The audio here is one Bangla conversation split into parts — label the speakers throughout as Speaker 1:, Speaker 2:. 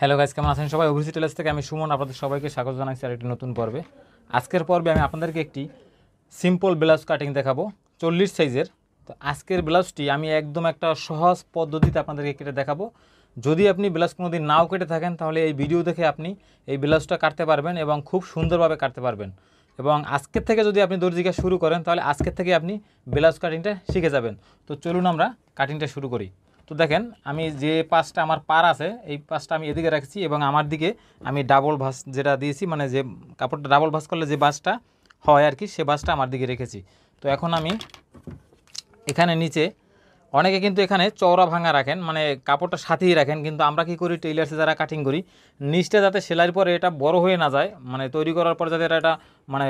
Speaker 1: হ্যালো গাইজ কেমন আছেন সবাই? অভিজিৎ টেলার্স থেকে আমি সুমন, আপনাদের সবাইকে স্বাগত জানাচ্ছি আর একটি নতুন পর্বে। আজকের পর্বে আমি আপনাদেরকে একটি সিম্পল ব্লাউজ কাটিং দেখাবো, চল্লিশ সাইজের। তো আজকের ব্লাউজটি আমি একদম একটা সহজ পদ্ধতিতে আপনাদেরকে কেটে দেখাবো। যদি আপনি ব্লাউজ কোনো দিন নাও কেটে থাকেন, তাহলে এই ভিডিও দেখে আপনি এই ব্লাউজটা কাটতে পারবেন এবং খুব সুন্দরভাবে কাটতে পারবেন। এবং আজকের থেকে যদি আপনি দর্জিকা শুরু করেন, তাহলে আজকের থেকে আপনি ব্লাউজ কাটিংটা শিখে যাবেন। তো চলুন আমরা কাটিংটা শুরু করি। তো দেখেন, আমি যে পাশটা আমার পার আছে, এই পাশটা আমি এদিকে রাখছি এবং আমার দিকে আমি ডাবল ভাস যেটা দিয়েছি মানে যে কাপড়টা ডাবল ভাস করলে যে বাসটা হয় আর কি, সে বাসটা আমার দিকে রেখেছি। তো এখন আমি এখানে নিচে, অনেকে কিন্তু এখানে চওড়া ভাঙা রাখেন মানে কাপড়টা সাথেই রাখেন, কিন্তু আমরা কি করি টেইলার্সে যারা কাটিং করি, নিচটা যাতে সেলাইয়ের পরে এটা বড় হয়ে না যায় মানে তৈরি করার পর যাতে এটা মানে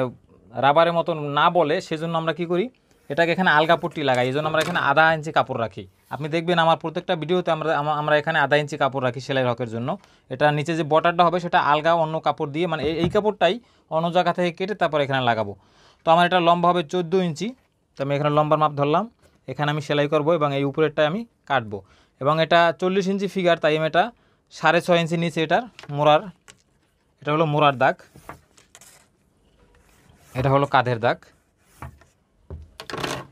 Speaker 1: রাবারের মতন না বলে, সেজন্য আমরা কি করি, এটাকে এখানে আলগা পট্টি লাগাই, এই জন্য আমরা এখানে আধা ইঞ্চি কাপড় রাখি। আপনি দেখবেন আমার প্রত্যেকটা ভিডিওতে আমরা আমরা এখানে আধা ইঞ্চি কাপড় রাখি সেলাই রকের জন্য। এটা নিচে যে বটারটা হবে সেটা আলগা অন্য কাপড় দিয়ে মানে এই- কাপড়টাই অন্য জায়গা থেকে কেটে তারপর এখানে লাগাবো। তো আমার এটা লম্বা হবে চোদ্দ ইঞ্চি। তো আমি এখানে লম্বার মাপ ধরলাম। এখানে আমি সেলাই করব এবং এই উপরেরটা আমি কাটবো। এবং এটা চল্লিশ ইঞ্চি ফিগার তাই আমি এটা সাড়ে ছয় ইঞ্চি নিচে এটার মোড়ার এটা হলো মোড়ার দাগ। এটা হলো কাঁধের দাগ।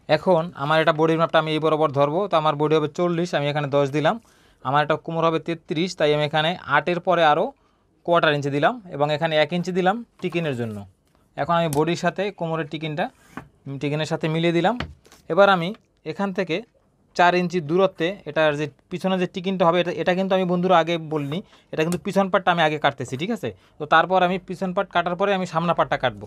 Speaker 1: এখন আমার এটা বডির মাপটা আমি এই বরাবর ধরবো। তো আমার বডি হবে চল্লিশ, আমি এখানে দশ দিলাম। আমার এটা কোমর হবে তেত্রিশ, তাই আমি এখানে আটের পরে আরও কোয়ার্টার ইঞ্চি দিলাম এবং এখানে এক ইঞ্চি দিলাম টিকিনের জন্য। এখন আমি বডির সাথে কোমরের টিকিনটা, টিকিনের সাথে মিলিয়ে দিলাম। এবার আমি এখান থেকে চার ইঞ্চি দূরত্বে এটার যে পিছনে যে টিকিনটা হবে, এটা এটা কিন্তু আমি বন্ধুরা আগে বলিনি, এটা কিন্তু পিছন পাটটা আমি আগে কাটতেছি, ঠিক আছে? তো তারপর আমি পিছন পাট কাটার পরে আমি সামনা পাটটা কাটবো।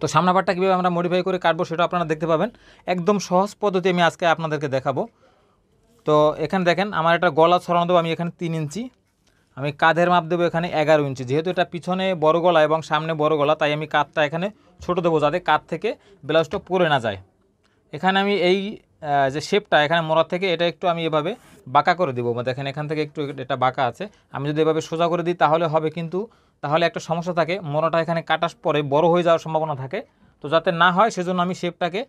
Speaker 1: তো সামনা পাটটা কীভাবে আমরা মডিফাই করে কাটবো সেটা আপনারা দেখতে পাবেন। একদম সহজ পদ্ধতি আমি আজকে আপনাদেরকে দেখাবো। তো এখানে দেখেন, আমার একটা গলা ছড়ানো দেবো, আমি এখানে তিন ইঞ্চি। আমি কাঁধের মাপ দেবো এখানে এগারো ইঞ্চি। যেহেতু এটা পিছনে বড় গলা এবং সামনে বড় গলা, তাই আমি কাঁধটা এখানে ছোট দেবো যাতে কাঁধ থেকে ব্লাউজটা পরে না যায়। এখানে আমি এই যে শেপটা এখানে মোড়ার থেকে এটা একটু আমি এভাবে বাঁকা করে দেবো। দেখেন, এখান থেকে একটু এটা বাঁকা আছে। আমি যদি এভাবে সোজা করে দিই, তাহলে হবে কিন্তু তাহলে একটা সমস্যা থাকে, মোড়াটা এখানে কাটার পরে বড় হয়ে যাওয়ার সম্ভাবনা থাকে। তো যাতে না হয়, সেজন্য আমি শেপটাকে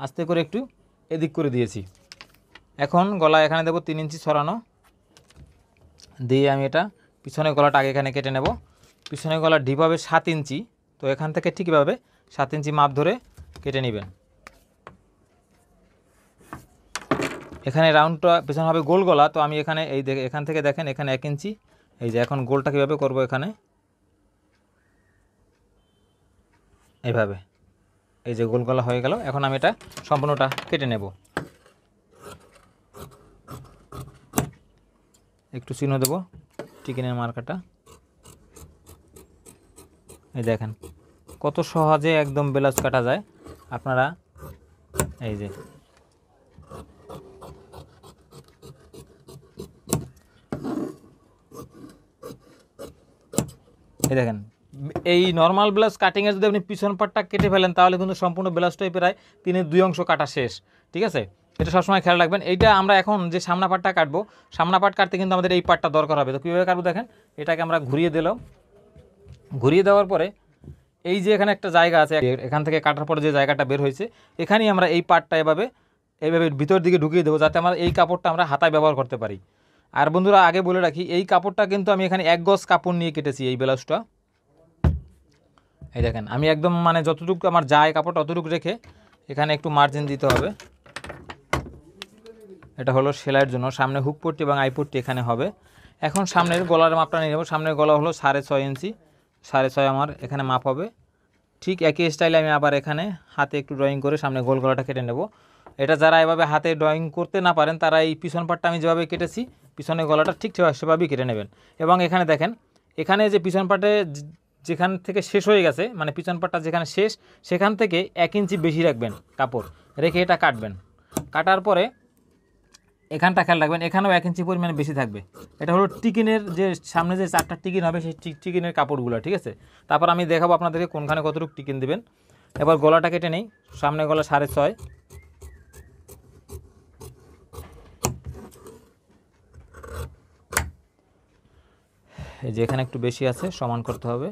Speaker 1: আস্তে করে একটু এদিক করে দিয়েছি। এখন গলা এখানে দেবো তিন ইঞ্চি ছড়ানো। দিয়ে আমি এটা পিছনে গলাটা আগে এখানে কেটে নেব। পিছনে গলা ডিপ হবে সাত ইঞ্চি। তো এখান থেকে ঠিকভাবে সাত ইঞ্চি মাপ ধরে কেটে নেবেন। এখানে রাউন্ডটা পেছনে হবে গোল গলা। তো আমি এখানে এই এখান থেকে দেখেন এখানে এক ইঞ্চি। এই যে এখন গোলটা কীভাবে করব এখানে? এইভাবে। এই যে গোল গলা হয়ে গেল, এখন আমি এটা সম্পূর্ণটা কেটে নেব। একটু চিহ্ন দেবো চিকেনের মার্কাটা এই দেখেন, কত সহজে একদম ব্লাউজ কাটা যায়। আপনারা, এই যে। এই দেখেন এই নর্মাল ব্লাউজ কাটিংয়ে যদি আপনি পিছন পাটটা কেটে ফেলেন, তাহলে কিন্তু সম্পূর্ণ ব্লাউজটাই প্রায় তিনের দুই অংশ কাটা শেষ। ঠিক আছে? এটা সবসময় খেয়াল রাখবেন। এইটা আমরা এখন যে সামনা পাটটা কাটবো, সামনা পাট কাটতে কিন্তু আমাদের এই পাটটা দরকার হবে। তো কীভাবে কাটবো দেখেন? এটাকে আমরা ঘুরিয়ে দিলাম। ঘুরিয়ে দেওয়ার পরে এই যে এখানে একটা জায়গা আছে, এখান থেকে কাটার পরে যে জায়গাটা বের হয়েছে, এখানেই আমরা এই পাটটা এভাবে এইভাবে ভিতর দিকে ঢুকিয়ে দেবো যাতে আমরা এই কাপড়টা আমরা হাতায় ব্যবহার করতে পারি। আর বন্ধুরা, আগে বলে রাখি, এই কাপড়টা কিন্তু আমি এখানে এক গজ কাপড় নিয়ে কেটেছি, এই ব্লাউজটা। এই দেখেন, আমি একদম মানে যতটুকু আমার যায় কাপড় ততটুকু রেখে এখানে একটু মার্জিন দিতে হবে। এটা হলো সেলাইয়ের জন্য। সামনে হুক পট্টি এবং আই পট্টি এখানে হবে। এখন সামনের গলার মাপটা নিয়ে নেব। সামনের গলা হলো সাড়ে ছয় ইঞ্চি। সাড়ে ছয় আমার এখানে মাপ হবে। ঠিক একই স্টাইলে আমি আবার এখানে হাতে একটু ড্রয়িং করে সামনে গোল গলাটা কেটে নেব। এটা যারা এভাবে হাতে ড্রয়িং করতে না পারেন, তারা এই পিছন পাটটা আমি যেভাবে কেটেছি, পিছনের গলাটা ঠিক সেভাবেই কেটে নেবেন। এবং এখানে দেখেন, এখানে যে পিছন পাটে যেখান থেকে শেষ হয়ে গেছে মানে পিছন পাটটা যেখানে শেষ, সেখান থেকে এক ইঞ্চি বেশি রাখবেন কাপড়, রেখে এটা কাটবেন। কাটার পরে এখানটা খেয়াল রাখবেন, এখানেও এক ইঞ্চি পরিমাণে বেশি থাকবে। এটা হলো টিকিনের যে, সামনে যে চারটা টিকিন হবে, সেই টিকিনের কাপড়গুলো, ঠিক আছে? তারপর আমি দেখাবো আপনাদেরকে কোনখানে কতটুকু টিকিন দেবেন। এবার গলাটা কেটে নেই, সামনে গলা সাড়ে ছয়। যে এখানে একটু বেশি আছে, সমান করতে হবে।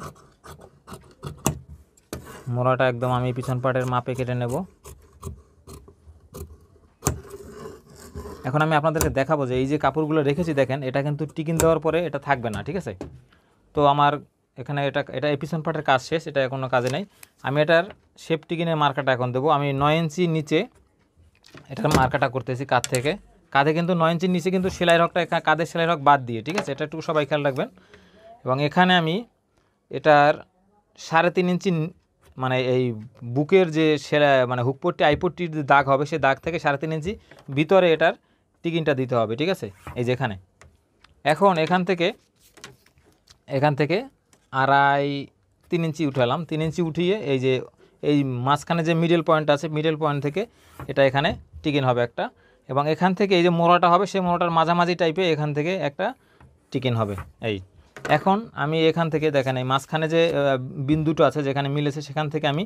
Speaker 1: মোড়াটা একদম আমি পিছন পাটের মাপে কেটে নেব। এখন আমি আপনাদেরকে দেখাবো যে এই যে কাপড়গুলো রেখেছি, দেখেন, এটা কিন্তু টিকিন দেওয়ার পরে এটা থাকবে না, ঠিক আছে? তো আমার এখানে এটা এটা এপিসন পার্টের কাজ শেষ, এটা কোনো কাজে নেই। আমি এটার শেপ টিকিনের মার্কাটা এখন দেবো। আমি নয় ইঞ্চি নিচে এটার মার্কাটা করতেছি কাঁধ থেকে। কাঁধে কিন্তু নয় ইঞ্চির নিচে কিন্তু সেলাই রকটা এখা- কাঁধের সেলাই রক বাদ দিয়ে, ঠিক আছে? এটা একটু সবাই খেয়াল রাখবেন। এবং এখানে আমি এটার সাড়ে তিন ইঞ্চি মানে এই বুকের যে সেলাই মানে হুকপট্টি আইপট্টির যে দাগ হবে, সে দাগ থেকে সাড়ে তিন ইঞ্চি ভিতরে এটার টিকিনটা দিতে হবে, ঠিক আছে? এই যেখানে এখন। এখান থেকে এখান থেকে আড়াই তিন ইঞ্চি উঠালাম। তিন ইঞ্চি উঠিয়ে এই যে, এই মাঝখানে যে মিডল পয়েন্ট আছে মিডল পয়েন্ট থেকে এটা এখানে টিকিন হবে একটা। এবং এখান থেকে এই যে মোড়াটা হবে, সেই মোড়াটার মাঝামাঝি টাইপে এখান থেকে একটা টিকিন হবে। এই, এখন আমি এখান থেকে দেখেন, এই মাঝখানে যে বিন্দুটা আছে যেখানে মিলেছে, সেখান থেকে আমি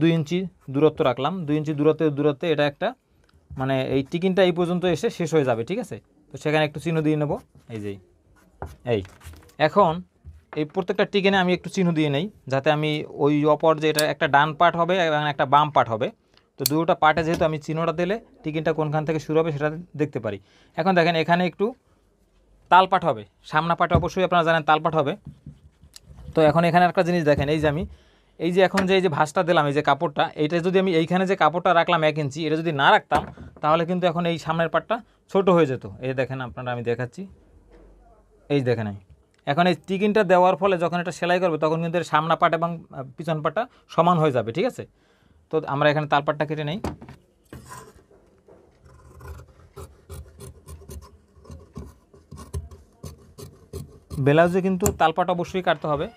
Speaker 1: দুই ইঞ্চি দূরত্ব রাখলাম। দুই ইঞ্চি দূরত্বে দূরত্বে এটা একটা মানে এই টিকিনটা এই পর্যন্ত এসে শেষ হয়ে যাবে, ঠিক আছে? তো সেখানে একটু চিহ্ন দিয়ে নেব, এই যেই এই, এখন এই প্রত্যেকটা টিকেনে আমি একটু চিহ্ন দিয়ে নেই, যাতে আমি ওই অপর যে এটা একটা ডান পার্ট হবে এবং একটা বাম পার্ট হবে। তো দুটোটা পার্টে যেহেতু আমি চিহ্নটা দিলে টিকিনটা কোনখান থেকে শুরু হবে সেটা দেখতে পারি। এখন দেখেন, এখানে একটু তালপাট হবে। সামনা পাটে অবশ্যই আপনারা জানেন তালপাট হবে। তো এখন এখানে একটা জিনিস দেখেন, এই যে আমি, এই যে এখন যে, এই যে ভাঁজটা দিলাম, এই যে কাপড়টা, এইটা যদি আমি এইখানে যে কাপড়টা রাখলাম এক ইঞ্চি, এটা যদি না রাখতাম, তাহলে কিন্তু এখন এই সামনের পাটটা ছোট হয়ে যেত। এই দেখেন আপনারা, আমি দেখাচ্ছি। এই দেখেন এই। এখন এই টিকিনটা দেওয়ার ফলে যখন এটা সেলাই করবে, তখন কিন্তু এর সামনা পাট এবং পিছন পাটটা সমান হয়ে যাবে, ঠিক আছে? তো আমরা এখানে তালপাটটা কেটে নেই। ব্লাউজে কিন্তু তালপাট অবশ্যই কাটতে হবে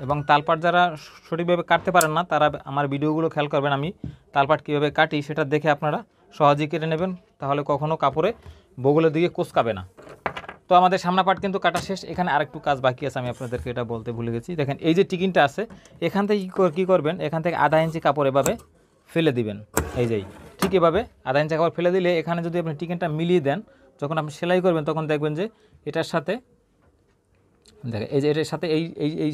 Speaker 1: এবং তালপাট যারা সঠিকভাবে কাটতে পারেন না, তারা আমার ভিডিওগুলো খেয়াল করবেন আমি তালপাট কীভাবে কাটি সেটা দেখে আপনারা সহজেই কেটে নেবেন, তাহলে কখনও কাপড়ে বগলের দিকে কোচকাবে না। তো আমাদের সামনা পাট কিন্তু কাটা শেষ, এখানে আরেকটু কাজ বাকি আছে, আমি আপনাদেরকে এটা বলতে ভুলে গেছি। দেখেন, এই যে টিকিনটা আছে, এখান থেকে কী কর- কী করবেন, এখান থেকে আধা ইঞ্চি কাপড় এভাবে ফেলে দিবেন। এই যেই ঠিক এভাবে আধা ইঞ্চি কাপড় ফেলে দিলে এখানে যদি আপনি টিকিনটা মিলিয়ে দেন, যখন আপনি সেলাই করবেন, তখন দেখবেন যে এটার সাথে দেখেন, এই যে এটার সাথে এই এই এই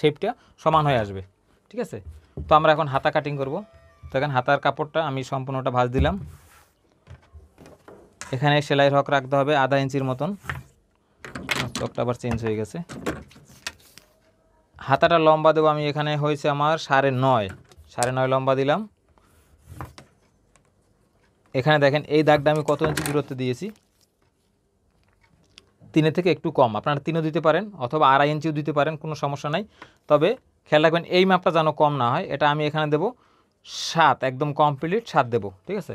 Speaker 1: শেপটা সমান হয়ে আসবে। ঠিক আছে? তো আমরা এখন হাতা কাটিং করব। দেখেন হাতার কাপড়টা আমি সম্পূর্ণটা ভাঁজ দিলাম। এখানে সেলাই হক রাখতে হবে আধা ইঞ্চির মতন। স্টকটা আবার চেঞ্জ হয়ে গেছে। হাতাটা লম্বা দেবো আমি, এখানে হয়েছে আমার সাড়ে নয়। সাড়ে নয় লম্বা দিলাম। এখানে দেখেন, এই দাগটা আমি কত ইঞ্চি দূরত্বে দিয়েছি? তিনের থেকে একটু কম। আপনারা তিনও দিতে পারেন অথবা আড়াই ইঞ্চিও দিতে পারেন, কোনো সমস্যা নাই। তবে খেয়াল রাখবেন, এই মাপটা যেন কম না হয়, এটা আমি এখানে দেব সাত, একদম কমপ্লিট সাত দেব, ঠিক আছে?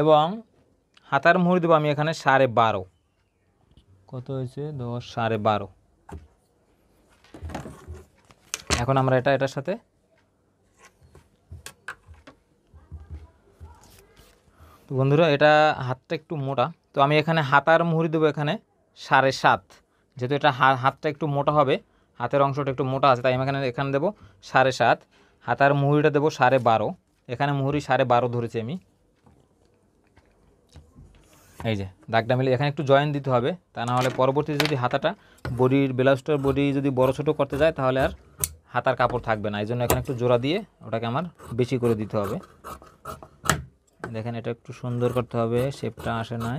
Speaker 1: এবং হাতার মুহুরি দেবো আমি এখানে সাড়ে বারো। কত হয়েছে? দশ, সাড়ে বারো। এখন আমরা এটা, এটার সাথে তো বন্ধুরা, এটা হাতটা একটু মোটা। তো আমি এখানে হাতার মুহুরি দেবো এখানে সাড়ে সাত। যেহেতু এটা হাতটা একটু মোটা হবে, হাতের অংশটা একটু মোটা আছে, তাই আমি এখানে এখানে দেবো সাড়ে সাত। হাতার মুহুরিটা দেবো সাড়ে বারো। এখানে মুহুরি সাড়ে বারো ধরেছি আমি। এই যে, দাগটা মিলে এখানে একটু জয়েন দিতে হবে, তা না হলে পরবর্তীতে যদি হাতাটা বডির ব্লাউজটার বডি যদি বড় ছোটো করতে যায়, তাহলে আর হাতার কাপড় থাকবে না। এই জন্য এখানে একটু জোড়া দিয়ে ওটাকে আমার বেশি করে দিতে হবে। দেখেন এটা একটু সুন্দর করতে হবে শেপটা আসে না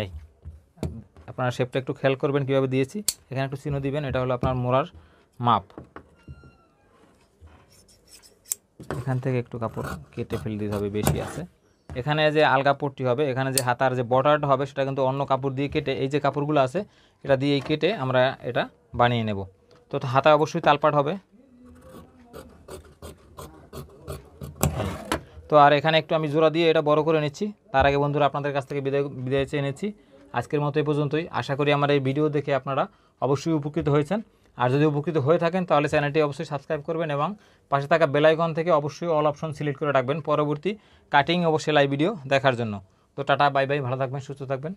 Speaker 1: এই, আপনারা শেপটা একটু খেয়াল করবেন কীভাবে দিয়েছি। এখানে একটু চিহ্ন দিবেন, এটা হলো আপনার মোড়ার মাপ। এখান থেকে একটু কাপড় কেটে ফেলে দিতে হবে, বেশি আছে। এখানে যে আলগা পট্টি হবে, এখানে যে হাতার যে বর্ডারটা হবে, সেটা কিন্তু অন্য কাপড় দিয়ে কেটে, এই যে কাপড়গুলো আছে, এটা দিয়ে কেটে আমরা এটা বানিয়ে নেব। তো হাতা অবশ্যই তালপাট হবে। তো আর এখানে একটু আমি জোড়া দিয়ে এটা বড় করে নিচ্ছি। তার আগে বন্ধুরা আপনাদের কাছ থেকে বিদায় বিদায় চেয়ে নিচ্ছি। আজকের মতো এই পর্যন্তই। আশা করি আমার এই ভিডিও দেখে আপনারা অবশ্যই উপকৃত হয়েছেন। আর যদি উপকৃত হয়ে থাকেন, তাহলে চ্যানেলটি অবশ্যই সাবস্ক্রাইব করবেন এবং পাশে থাকা বেলাইকন থেকে অবশ্যই অল অপশন সিলেক্ট করে রাখবেন পরবর্তী কাটিং অবশ্যই সেলাই ভিডিও দেখার জন্য। তো টাটা, বাই বাই, ভালো থাকবেন, সুস্থ থাকবেন।